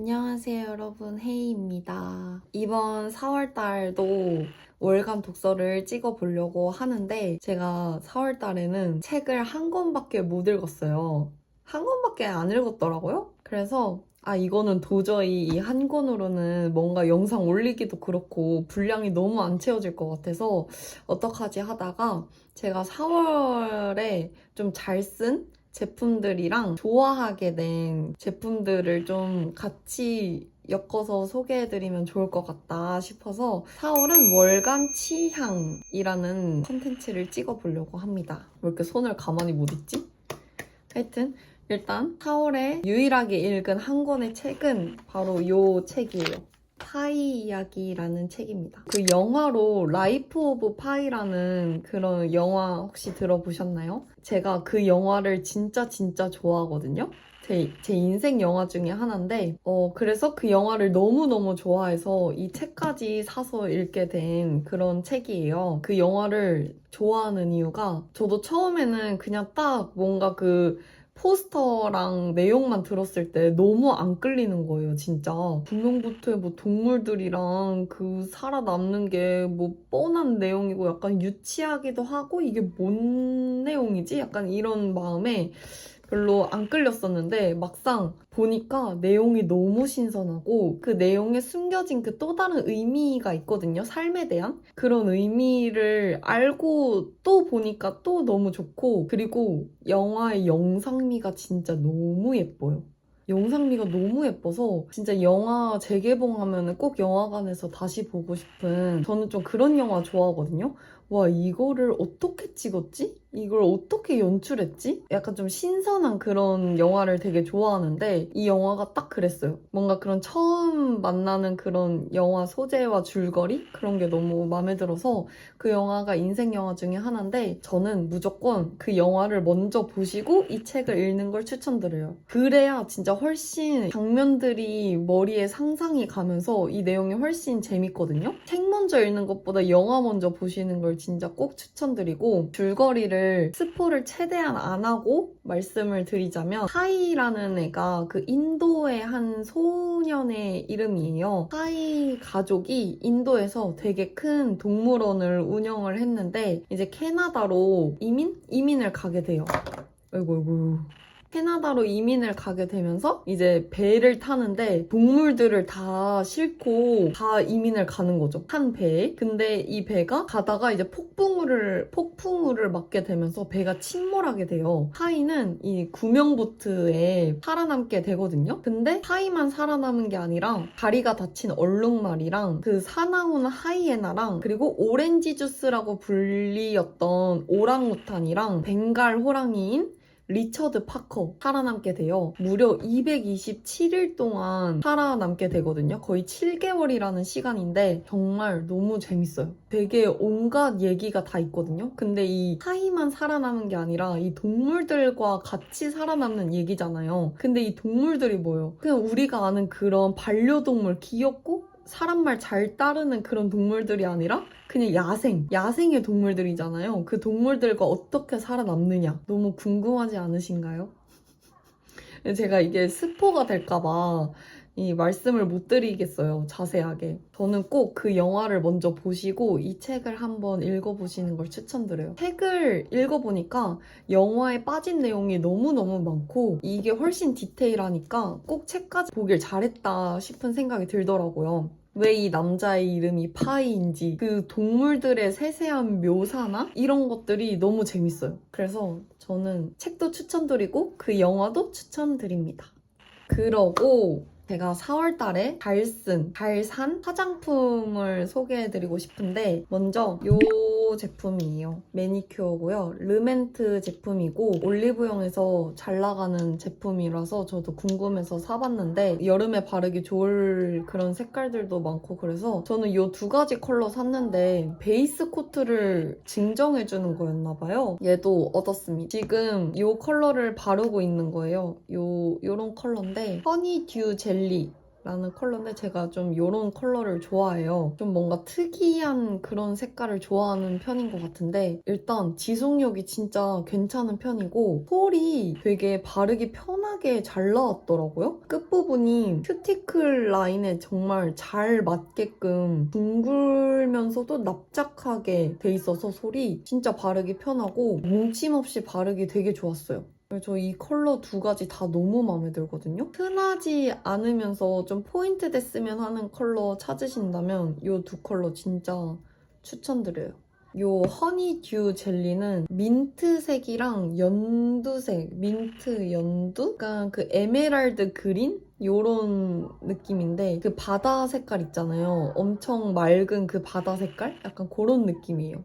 안녕하세요 여러분 헤이입니다. 이번 4월달도 월간 독서를 찍어보려고 하는데 제가 4월달에는 책을 한 권밖에 못 읽었어요. 한 권밖에 안 읽었더라고요. 그래서 아 이거는 도저히 이 한 권으로는 뭔가 영상 올리기도 그렇고 분량이 너무 안 채워질 것 같아서 어떡하지 하다가 제가 4월에 좀 잘 쓴 제품들이랑 좋아하게 된 제품들을 좀 같이 엮어서 소개해드리면 좋을 것 같다 싶어서 4월은 월간 취향이라는 컨텐츠를 찍어보려고 합니다. 왜 이렇게 손을 가만히 못 읽지? 하여튼 일단 4월에 유일하게 읽은 한 권의 책은 바로 이 책이에요. 파이 이야기라는 책입니다. 그 영화로 라이프 오브 파이라는 그런 영화 혹시 들어보셨나요? 제가 그 영화를 진짜 진짜 좋아하거든요. 제, 제 인생 영화 중에 하나인데, 어, 그래서 그 영화를 너무너무 좋아해서 이 책까지 사서 읽게 된 그런 책이에요. 그 영화를 좋아하는 이유가 저도 처음에는 그냥 딱 뭔가 그 포스터랑 내용만 들었을 때 너무 안 끌리는 거예요, 진짜. 분명부터의 뭐 동물들이랑 그 살아남는 게 뭐 뻔한 내용이고 약간 유치하기도 하고 이게 뭔 내용이지? 약간 이런 마음에 별로 안 끌렸었는데 막상 보니까 내용이 너무 신선하고 그 내용에 숨겨진 그 또 다른 의미가 있거든요. 삶에 대한 그런 의미를 알고 또 보니까 또 너무 좋고 그리고 영화의 영상미가 진짜 너무 예뻐요. 영상미가 너무 예뻐서 진짜 영화 재개봉하면 꼭 영화관에서 다시 보고 싶은 저는 좀 그런 영화 좋아하거든요. 와 이거를 어떻게 찍었지? 이걸 어떻게 연출했지? 약간 좀 신선한 그런 영화를 되게 좋아하는데 이 영화가 딱 그랬어요. 뭔가 그런 처음 만나는 그런 영화 소재와 줄거리 그런 게 너무 마음에 들어서 그 영화가 인생 영화 중에 하나인데 저는 무조건 그 영화를 먼저 보시고 이 책을 읽는 걸 추천드려요. 그래야 진짜 훨씬 장면들이 머리에 상상이 가면서 이 내용이 훨씬 재밌거든요. 책 먼저 읽는 것보다 영화 먼저 보시는 걸 진짜 꼭 추천드리고 줄거리를 스포를 최대한 안 하고 말씀을 드리자면 하이라는 애가 그 인도의 한 소년의 이름이에요. 하이 가족이 인도에서 되게 큰 동물원을 운영을 했는데 이제 캐나다로 이민? 이민을 가게 돼요. 아이고 아이고 캐나다로 이민을 가게 되면서 이제 배를 타는데 동물들을 다 싣고 다 이민을 가는 거죠. 한 배에. 근데 이 배가 가다가 이제 폭풍우를 폭풍우를 맞게 되면서 배가 침몰하게 돼요. 하이는 이 구명보트에 살아남게 되거든요. 근데 하이만 살아남은 게 아니라 다리가 다친 얼룩말이랑 그 사나운 하이에나랑 그리고 오렌지 주스라고 불리었던 오랑우탄이랑 벵갈 호랑이인 리처드 파커 살아남게 돼요. 무려 227일 동안 살아남게 되거든요. 거의 7개월이라는 시간인데 정말 너무 재밌어요. 되게 온갖 얘기가 다 있거든요. 근데 이 하이만 살아남은 게 아니라 이 동물들과 같이 살아남는 얘기잖아요. 근데 이 동물들이 뭐예요? 그냥 우리가 아는 그런 반려동물 귀엽고 사람 말 잘 따르는 그런 동물들이 아니라 그냥 야생, 야생의 동물들이잖아요. 그 동물들과 어떻게 살아남느냐. 너무 궁금하지 않으신가요? 제가 이게 스포가 될까봐 이 말씀을 못 드리겠어요. 자세하게. 저는 꼭 그 영화를 먼저 보시고 이 책을 한번 읽어보시는 걸 추천드려요. 책을 읽어보니까 영화에 빠진 내용이 너무너무 많고 이게 훨씬 디테일하니까 꼭 책까지 보길 잘했다 싶은 생각이 들더라고요. 왜이 남자의 이름이 파이인지 그 동물들의 세세한 묘사나 이런 것들이 너무 재밌어요. 그래서 저는 책도 추천드리고 그 영화도 추천드립니다. 그러고 제가 4월 달에 잘 쓴, 잘 산 화장품을 소개해드리고 싶은데 먼저 요 제품이에요. 매니큐어고요. 르멘트 제품이고 올리브영에서 잘 나가는 제품이라서 저도 궁금해서 사봤는데 여름에 바르기 좋을 그런 색깔들도 많고 그래서 저는 요 두 가지 컬러 샀는데 베이스 코트를 증정해주는 거였나 봐요. 얘도 얻었습니다. 지금 요 컬러를 바르고 있는 거예요. 요, 요런 컬러인데 허니듀 젤리 라는 컬러인데 제가 좀 이런 컬러를 좋아해요. 좀 뭔가 특이한 그런 색깔을 좋아하는 편인 것 같은데 일단 지속력이 진짜 괜찮은 편이고 폴이 되게 바르기 편하게 잘 나왔더라고요. 끝부분이 큐티클 라인에 정말 잘 맞게끔 둥글면서도 납작하게 돼 있어서 솔이 진짜 바르기 편하고 뭉침 없이 바르기 되게 좋았어요. 저 이 컬러 두 가지 다 너무 마음에 들거든요. 흔하지 않으면서 좀 포인트 됐으면 하는 컬러 찾으신다면 이 두 컬러 진짜 추천드려요. 요 허니듀 젤리는 민트색이랑 연두색, 민트 연두? 약간 그 에메랄드 그린? 요런 느낌인데 그 바다 색깔 있잖아요. 엄청 맑은 그 바다 색깔? 약간 그런 느낌이에요.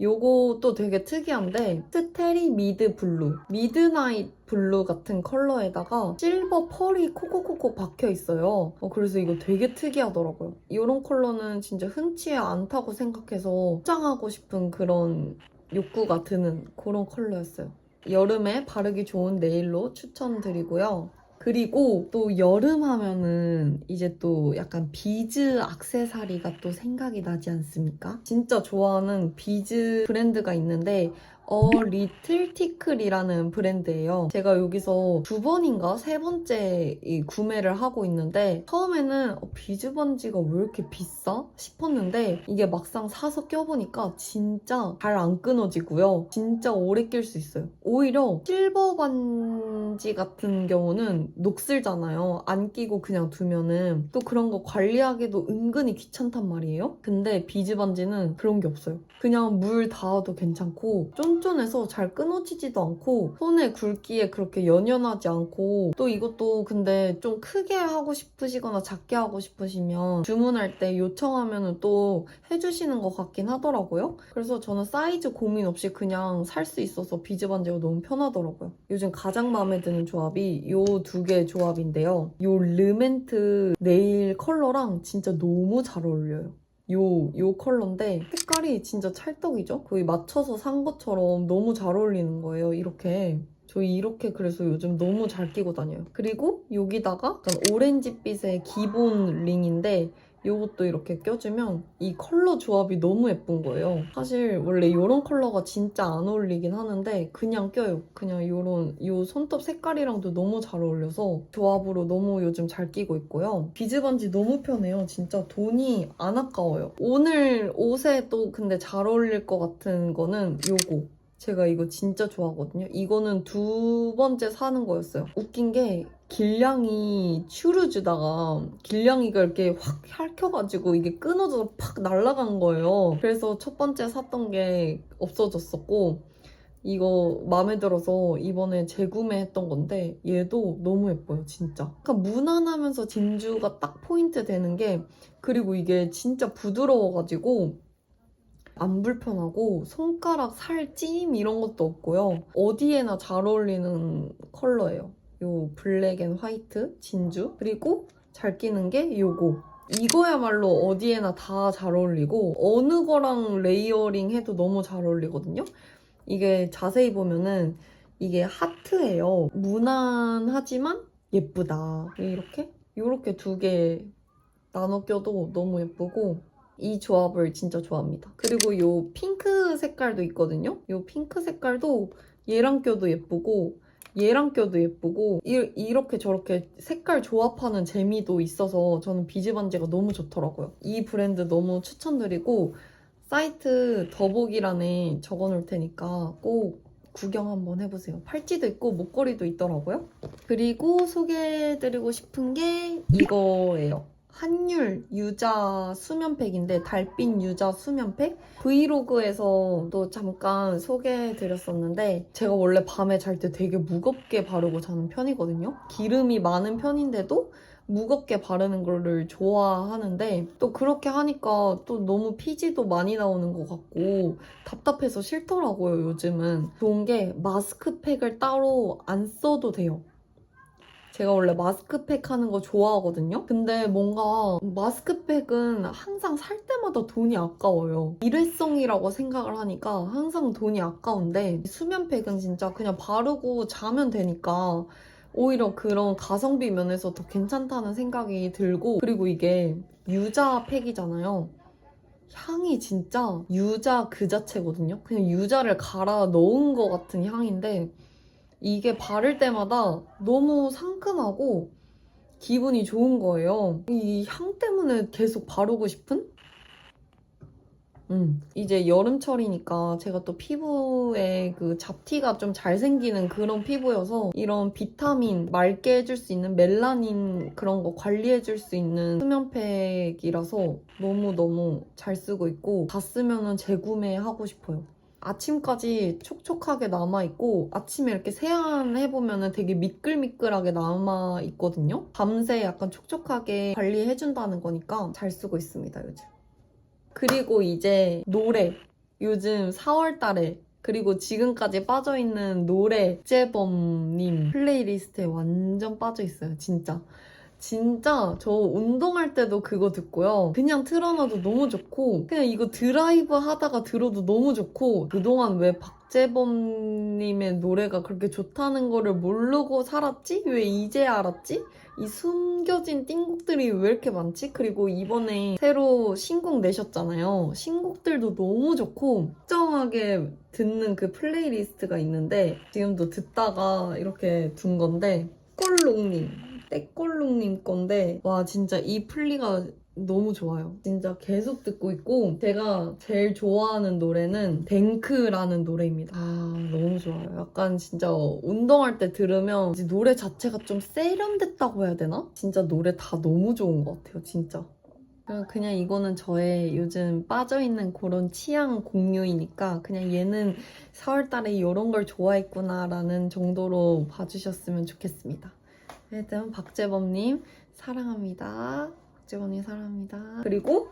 요것도 되게 특이한데 스테리 미드 블루 미드나잇 블루 같은 컬러에다가 실버 펄이 콕콕콕콕 박혀 있어요. 어, 그래서 이거 되게 특이하더라고요. 이런 컬러는 진짜 흔치 않다고 생각해서 포장하고 싶은 그런 욕구가 드는 그런 컬러였어요. 여름에 바르기 좋은 네일로 추천드리고요 그리고 또 여름 하면은 이제 또 약간 비즈 악세사리가 또 생각이 나지 않습니까? 진짜 좋아하는 비즈 브랜드가 있는데 어 리틀 티클이라는 브랜드예요. 제가 여기서 두 번인가 세 번째 이 구매를 하고 있는데 처음에는 어, 비즈 번지가 왜 이렇게 비싸 싶었는데 이게 막상 사서 껴보니까 진짜 잘 안 끊어지고요. 진짜 오래 낄 수 있어요. 오히려 실버 반지 같은 경우는 녹슬잖아요. 안 끼고 그냥 두면은 또 그런 거 관리하기도 은근히 귀찮단 말이에요. 근데 비즈 반지는 그런 게 없어요. 그냥 물 닿아도 괜찮고 쫀 쫀해서 잘 끊어지지도 않고 손에 굵기에 그렇게 연연하지 않고 또 이것도 근데 좀 크게 하고 싶으시거나 작게 하고 싶으시면 주문할 때 요청하면 또 해주시는 것 같긴 하더라고요. 그래서 저는 사이즈 고민 없이 그냥 살 수 있어서 비즈 반지가 너무 편하더라고요. 요즘 가장 마음에 드는 조합이 요두개 조합인데요. 요 르멘트 네일 컬러랑 진짜 너무 잘 어울려요. 요, 요 컬러인데 색깔이 진짜 찰떡이죠? 거의 맞춰서 산 것처럼 너무 잘 어울리는 거예요, 이렇게. 저 이렇게 그래서 요즘 너무 잘 끼고 다녀요. 그리고 여기다가 오렌지빛의 기본 링인데 이것도 이렇게 껴주면 이 컬러 조합이 너무 예쁜 거예요. 사실 원래 이런 컬러가 진짜 안 어울리긴 하는데 그냥 껴요. 그냥 이런 이 손톱 색깔이랑도 너무 잘 어울려서 조합으로 너무 요즘 잘 끼고 있고요. 비즈 반지 너무 편해요. 진짜 돈이 안 아까워요. 오늘 옷에 또 근데 잘 어울릴 것 같은 거는 요거. 제가 이거 진짜 좋아하거든요. 이거는 두 번째 사는 거였어요. 웃긴 게 길냥이 추루 주다가 길냥이가 이렇게 확 핥혀가지고 이게 끊어져서 팍 날아간 거예요. 그래서 첫 번째 샀던 게 없어졌었고 이거 마음에 들어서 이번에 재구매했던 건데 얘도 너무 예뻐요 진짜. 약간 무난하면서 진주가 딱 포인트 되는 게 그리고 이게 진짜 부드러워가지고 안 불편하고 손가락 살 찜 이런 것도 없고요. 어디에나 잘 어울리는 컬러예요. 요 블랙 앤 화이트 진주 그리고 잘 끼는 게 요거 이거야말로 어디에나 다 잘 어울리고 어느 거랑 레이어링 해도 너무 잘 어울리거든요. 이게 자세히 보면은 이게 하트예요. 무난하지만 예쁘다. 이렇게 이렇게 두 개 나눠 껴도 너무 예쁘고 이 조합을 진짜 좋아합니다. 그리고 이 핑크 색깔도 있거든요. 이 핑크 색깔도 얘랑 껴도 예쁘고 얘랑 껴도 예쁘고 이, 이렇게 저렇게 색깔 조합하는 재미도 있어서 저는 비즈 반지가 너무 좋더라고요. 이 브랜드 너무 추천드리고 사이트 더보기란에 적어놓을 테니까 꼭 구경 한번 해보세요. 팔찌도 있고 목걸이도 있더라고요. 그리고 소개해드리고 싶은 게 이거예요. 한율 유자 수면팩인데 달빛 유자 수면팩? 브이로그에서 도 잠깐 소개해드렸었는데 제가 원래 밤에 잘 때 되게 무겁게 바르고 자는 편이거든요. 기름이 많은 편인데도 무겁게 바르는 거를 좋아하는데 또 그렇게 하니까 또 너무 피지도 많이 나오는 것 같고 답답해서 싫더라고요 요즘은. 좋은 게 마스크팩을 따로 안 써도 돼요 제가 원래 마스크팩 하는 거 좋아하거든요? 근데 뭔가 마스크팩은 항상 살 때마다 돈이 아까워요. 일회성이라고 생각을 하니까 항상 돈이 아까운데 수면팩은 진짜 그냥 바르고 자면 되니까 오히려 그런 가성비 면에서 더 괜찮다는 생각이 들고 그리고 이게 유자 팩이잖아요. 향이 진짜 유자 그 자체거든요. 그냥 유자를 갈아 넣은 것 같은 향인데 이게 바를 때마다 너무 상큼하고 기분이 좋은 거예요. 이 향 때문에 계속 바르고 싶은? 음, 이제 여름철이니까 제가 또 피부에 그 잡티가 좀 잘 생기는 그런 피부여서 이런 비타민 맑게 해줄 수 있는 멜라닌 그런 거 관리해줄 수 있는 수면팩이라서 너무너무 잘 쓰고 있고 다 쓰면은 재구매하고 싶어요. 아침까지 촉촉하게 남아있고 아침에 이렇게 세안해보면 되게 미끌미끌하게 남아있거든요. 밤새 약간 촉촉하게 관리해준다는 거니까 잘 쓰고 있습니다, 요즘. 그리고 이제 노래. 요즘 4월 달에 그리고 지금까지 빠져있는 노래 재범님 플레이리스트에 완전 빠져있어요, 진짜. 진짜 저 운동할 때도 그거 듣고요. 그냥 틀어놔도 너무 좋고 그냥 이거 드라이브 하다가 들어도 너무 좋고 그동안 왜 박재범님의 노래가 그렇게 좋다는 거를 모르고 살았지? 왜 이제 알았지? 이 숨겨진 띵곡들이 왜 이렇게 많지? 그리고 이번에 새로 신곡 내셨잖아요. 신곡들도 너무 좋고 특정하게 듣는 그 플레이리스트가 있는데 지금도 듣다가 이렇게 둔 건데 꼴롱님 떼꼴롱님 건데 와 진짜 이 플리가 너무 좋아요. 진짜 계속 듣고 있고 제가 제일 좋아하는 노래는 뱅크라는 노래입니다. 아 너무 좋아요. 약간 진짜 운동할 때 들으면 노래 자체가 좀 세련됐다고 해야 되나? 진짜 노래 다 너무 좋은 것 같아요. 진짜. 그냥 이거는 저의 요즘 빠져있는 그런 취향 공유이니까 그냥 얘는 4월달에 이런 걸 좋아했구나라는 정도로 봐주셨으면 좋겠습니다. 하여튼 박재범님 사랑합니다. 박재범님 사랑합니다. 그리고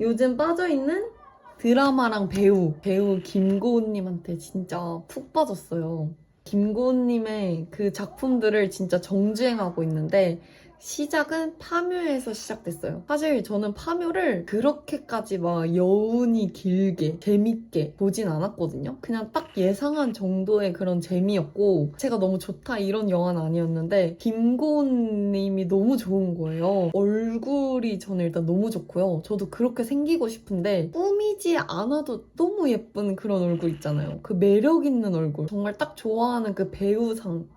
요즘 빠져있는 드라마랑 배우, 배우 김고은님한테 진짜 푹 빠졌어요. 김고은님의 그 작품들을 진짜 정주행하고 있는데 시작은 파묘에서 시작됐어요. 사실 저는 파묘를 그렇게까지 막 여운이 길게 재밌게 보진 않았거든요. 그냥 딱 예상한 정도의 그런 재미였고 제가 너무 좋다 이런 영화는 아니었는데 김고은 님이 너무 좋은 거예요. 얼굴이 저는 일단 너무 좋고요. 저도 그렇게 생기고 싶은데 꾸미지 않아도 너무 예쁜 그런 얼굴 있잖아요. 그 매력 있는 얼굴. 정말 딱 좋아하는 그 배우상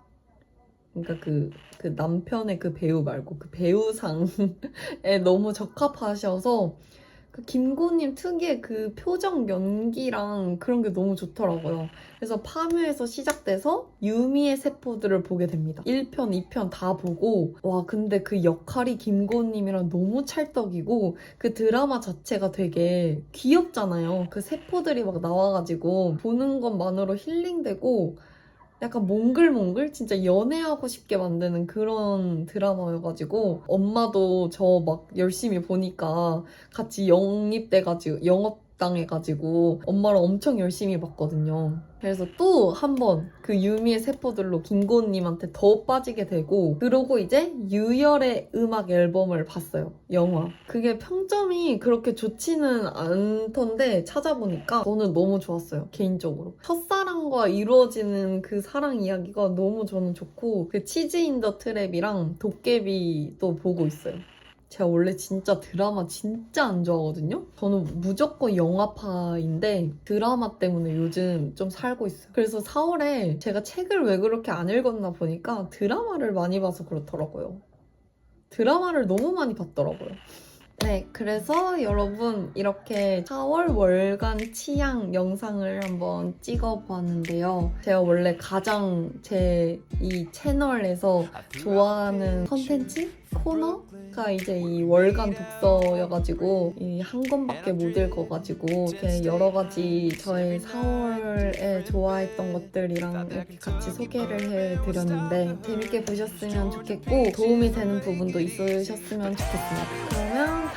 그러니까 그, 그 남편의 그 배우 말고 그 배우상에 너무 적합하셔서 그 김고님 특유의 그 표정 연기랑 그런 게 너무 좋더라고요. 그래서 파묘에서 시작돼서 유미의 세포들을 보게 됩니다. 1편, 2편 다 보고 와 근데 그 역할이 김고님이랑 너무 찰떡이고 그 드라마 자체가 되게 귀엽잖아요. 그 세포들이 막 나와가지고 보는 것만으로 힐링되고 약간 몽글몽글? 진짜 연애하고 싶게 만드는 그런 드라마여가지고 엄마도 저 막 열심히 보니까 같이 영입돼가지고 영업 당해가지고 엄마랑 엄청 열심히 봤거든요. 그래서 또 한 번 그 유미의 세포들로 김고은님한테 더 빠지게 되고 그러고 이제 유열의 음악 앨범을 봤어요. 영화. 그게 평점이 그렇게 좋지는 않던데 찾아보니까 저는 너무 좋았어요. 개인적으로. 첫사랑과 이루어지는 그 사랑 이야기가 너무 저는 좋고 그 치즈 인 더 트랩이랑 도깨비도 보고 있어요. 제가 원래 진짜 드라마 진짜 안 좋아하거든요? 저는 무조건 영화파인데 드라마 때문에 요즘 좀 살고 있어요. 그래서 4월에 제가 책을 왜 그렇게 안 읽었나 보니까 드라마를 많이 봐서 그렇더라고요. 드라마를 너무 많이 봤더라고요. 네, 그래서 여러분 이렇게 4월 월간 취향 영상을 한번 찍어보았는데요. 제가 원래 가장 제 이 채널에서 좋아하는 컨텐츠? 코너가 이제 이 월간 독서여가지고 이 한 권밖에 못 읽어가지고 이렇게 여러 가지 저의 4월에 좋아했던 것들이랑 이렇게 같이 소개를 해드렸는데 재밌게 보셨으면 좋겠고 도움이 되는 부분도 있으셨으면 좋겠습니다. 그러면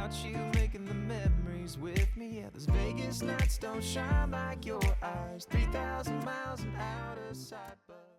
without you making the memories with me. Yeah, those Vegas nights don't shine like your eyes. 3,000 miles and out of sight, but.